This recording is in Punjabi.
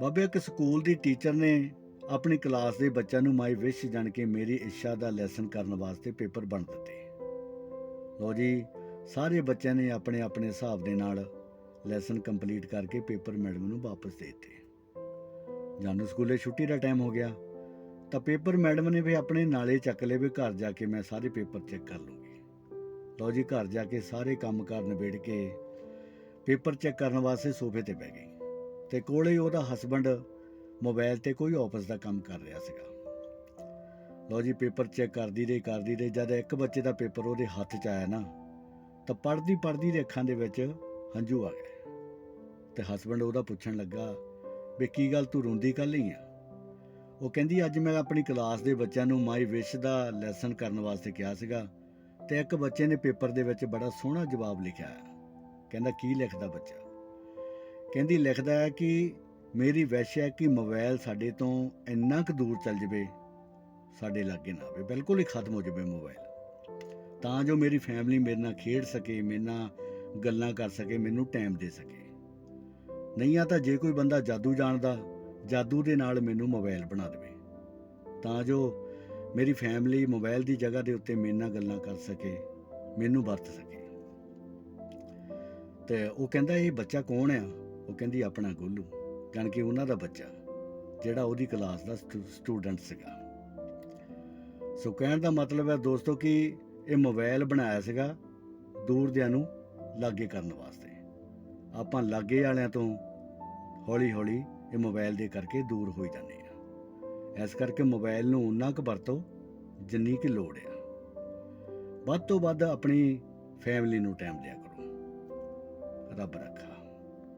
ਬਾਬੇ, ਇੱਕ ਸਕੂਲ ਦੀ ਟੀਚਰ ਨੇ ਆਪਣੀ ਕਲਾਸ ਦੇ ਬੱਚਿਆਂ ਨੂੰ ਮਾਈ ਵਿਸ਼ ਜਾਣ ਕੇ ਮੇਰੀ ਇੱਛਾ ਦਾ ਲੈਸਨ ਕਰਨ ਵਾਸਤੇ ਪੇਪਰ ਬਣ ਦਿੱਤੇ। ਲੋ ਜੀ, ਸਾਰੇ ਬੱਚਿਆਂ ਨੇ ਆਪਣੇ ਆਪਣੇ ਹਿਸਾਬ ਦੇ ਨਾਲ ਲੈਸਨ ਕੰਪਲੀਟ ਕਰਕੇ ਪੇਪਰ ਮੈਡਮ ਨੂੰ ਵਾਪਸ ਦੇ ਦਿੱਤੇ। ਜਾਨੂੰ ਸਕੂਲੇ ਛੁੱਟੀ ਦਾ ਟਾਈਮ ਹੋ ਗਿਆ, ਤਾਂ ਪੇਪਰ ਮੈਡਮ ਨੇ ਵੀ ਆਪਣੇ ਨਾਲੇ ਚੱਕ ਲਏ ਵੀ ਘਰ ਜਾ ਕੇ ਮੈਂ ਸਾਰੇ ਪੇਪਰ ਚੈੱਕ ਕਰ ਲੂੰਗੀ। ਲਓ ਜੀ, ਘਰ ਜਾ ਕੇ ਸਾਰੇ ਕੰਮ ਕਾਰ ਨਿਬੇੜ ਕੇ ਪੇਪਰ ਚੈੱਕ ਕਰਨ ਵਾਸਤੇ ਸੋਫੇ ਤੇ ਬਹਿ ਗਈ। ਤੇ ਕੋਲੇ ਉਹਦਾ ਹਸਬੰਡ ਮੋਬਾਈਲ ਤੇ ਕੋਈ ਆਫਿਸ ਦਾ ਕੰਮ ਕਰ ਰਿਹਾ ਸੀਗਾ। ਲਓ ਜੀ ਪੇਪਰ ਚੈੱਕ ਕਰਦੀ ਰਹੀ ਕਰਦੀ ਰਹੀ। ਜਦ ਇੱਕ ਬੱਚੇ ਦਾ ਪੇਪਰ ਉਹਦੇ ਹੱਥ 'ਚ ਆਇਆ ਨਾ, ਤਾਂ ਪੜਦੀ ਪੜਦੀ ਦੇ ਅੱਖਾਂ ਦੇ ਵਿੱਚ ਹੰਝੂ ਆ ਗਏ। ਤੇ ਹਸਬੰਡ ਉਹਦਾ ਪੁੱਛਣ ਲੱਗਾ ਵੀ ਕੀ ਗੱਲ ਤੂੰ ਰੋਂਦੀ ਕੱਲ ਹੀ ਆ? ਉਹ ਕਹਿੰਦੀ, ਅੱਜ ਮੈਂ ਆਪਣੀ ਕਲਾਸ ਦੇ ਬੱਚਿਆਂ ਨੂੰ ਮਾਈ ਵਿਸ਼ ਦਾ ਲੈਸਨ ਕਰਨ ਵਾਸਤੇ ਕਿਹਾ ਸੀਗਾ ਤੇ ਇੱਕ ਬੱਚੇ ਨੇ ਪੇਪਰ ਦੇ ਵਿੱਚ ਬੜਾ ਸੋਹਣਾ ਜਵਾਬ ਲਿਖਿਆ। ਹੈ। ਕਹਿੰਦਾ, ਕੀ ਲਿਖਦਾ ਬੱਚਾ? ਕਹਿੰਦੀ ਲਿਖਦਾ ਹੈ ਕਿ ਮੇਰੀ ਵੈਸ਼ ਹੈ ਕਿ ਮੋਬਾਈਲ ਸਾਡੇ ਤੋਂ ਇੰਨਾ ਕੁ ਦੂਰ ਚੱਲ ਜਾਵੇ, ਸਾਡੇ ਲਾਗੇ ਨਾ ਆਵੇ। ਬਿਲਕੁਲ ਹੀ ਖਤਮ ਹੋ ਜਾਵੇ ਮੋਬਾਈਲ ਤਾਂ ਜੋ ਮੇਰੀ ਫੈਮਿਲੀ ਮੇਰੇ ਨਾਲ ਖੇਡ ਸਕੇ, ਮੇਰੇ ਨਾਲ ਗੱਲਾਂ ਕਰ ਸਕੇ, ਮੈਨੂੰ ਟਾਈਮ ਦੇ ਸਕੇ। ਨਹੀਂ ਆ ਤਾਂ ਜੇ ਕੋਈ ਬੰਦਾ ਜਾਦੂ ਜਾਣਦਾ, ਜਾਦੂ ਦੇ ਨਾਲ ਮੈਨੂੰ ਮੋਬਾਈਲ ਬਣਾ ਦੇਵੇ। ਤਾਂ ਜੋ ਮੇਰੀ ਫੈਮਿਲੀ ਮੋਬਾਈਲ ਦੀ ਜਗ੍ਹਾ ਦੇ ਉੱਤੇ ਮੇਰੇ ਨਾਲ ਗੱਲਾਂ ਕਰ ਸਕੇ, ਮੈਨੂੰ ਵਰਤ ਸਕੇ। ਤੇ ਉਹ ਕਹਿੰਦਾ, ਇਹ ਬੱਚਾ ਕੌਣ ਆ? ਉਹ ਕਹਿੰਦੀ ਆਪਣਾ ਗੋਲੂ, ਜਾਣੀ ਕਿ ਉਹਨਾਂ ਦਾ ਬੱਚਾ, ਜਿਹੜਾ ਉਹਦੀ ਕਲਾਸ ਦਾ ਸਟੂਡੈਂਟ ਸੀਗਾ। ਸੋ ਕਹਿਣ ਦਾ ਮਤਲਬ ਹੈ ਦੋਸਤੋ ਕਿ ਇਹ ਮੋਬਾਈਲ ਬਣਾਇਆ ਸੀਗਾ ਦੂਰ ਦਿਆਂ ਨੂੰ ਲਾਗੇ ਕਰਨ ਵਾਸਤੇ। ਆਪਾਂ ਲਾਗੇ ਵਾਲਿਆਂ ਤੋਂ ਹੌਲੀ ਹੌਲੀ ਇਹ ਮੋਬਾਈਲ ਦੇ ਕਰਕੇ ਦੂਰ ਹੋਈ ਜਾਂਦੇ ਆ ਇਸ ਕਰਕੇ ਮੋਬਾਈਲ ਨੂੰ ਉਨਾ ਕੁ ਵਰਤੋ ਜਿੰਨੀ ਕਿ ਲੋੜ ਆ। ਵੱਧ ਤੋਂ ਵੱਧ ਆਪਣੀ ਫੈਮਿਲੀ ਨੂੰ ਟਾਈਮ ਦਿਆ ਕਰੋ। ਰੱਬ ਰੱਖਾ।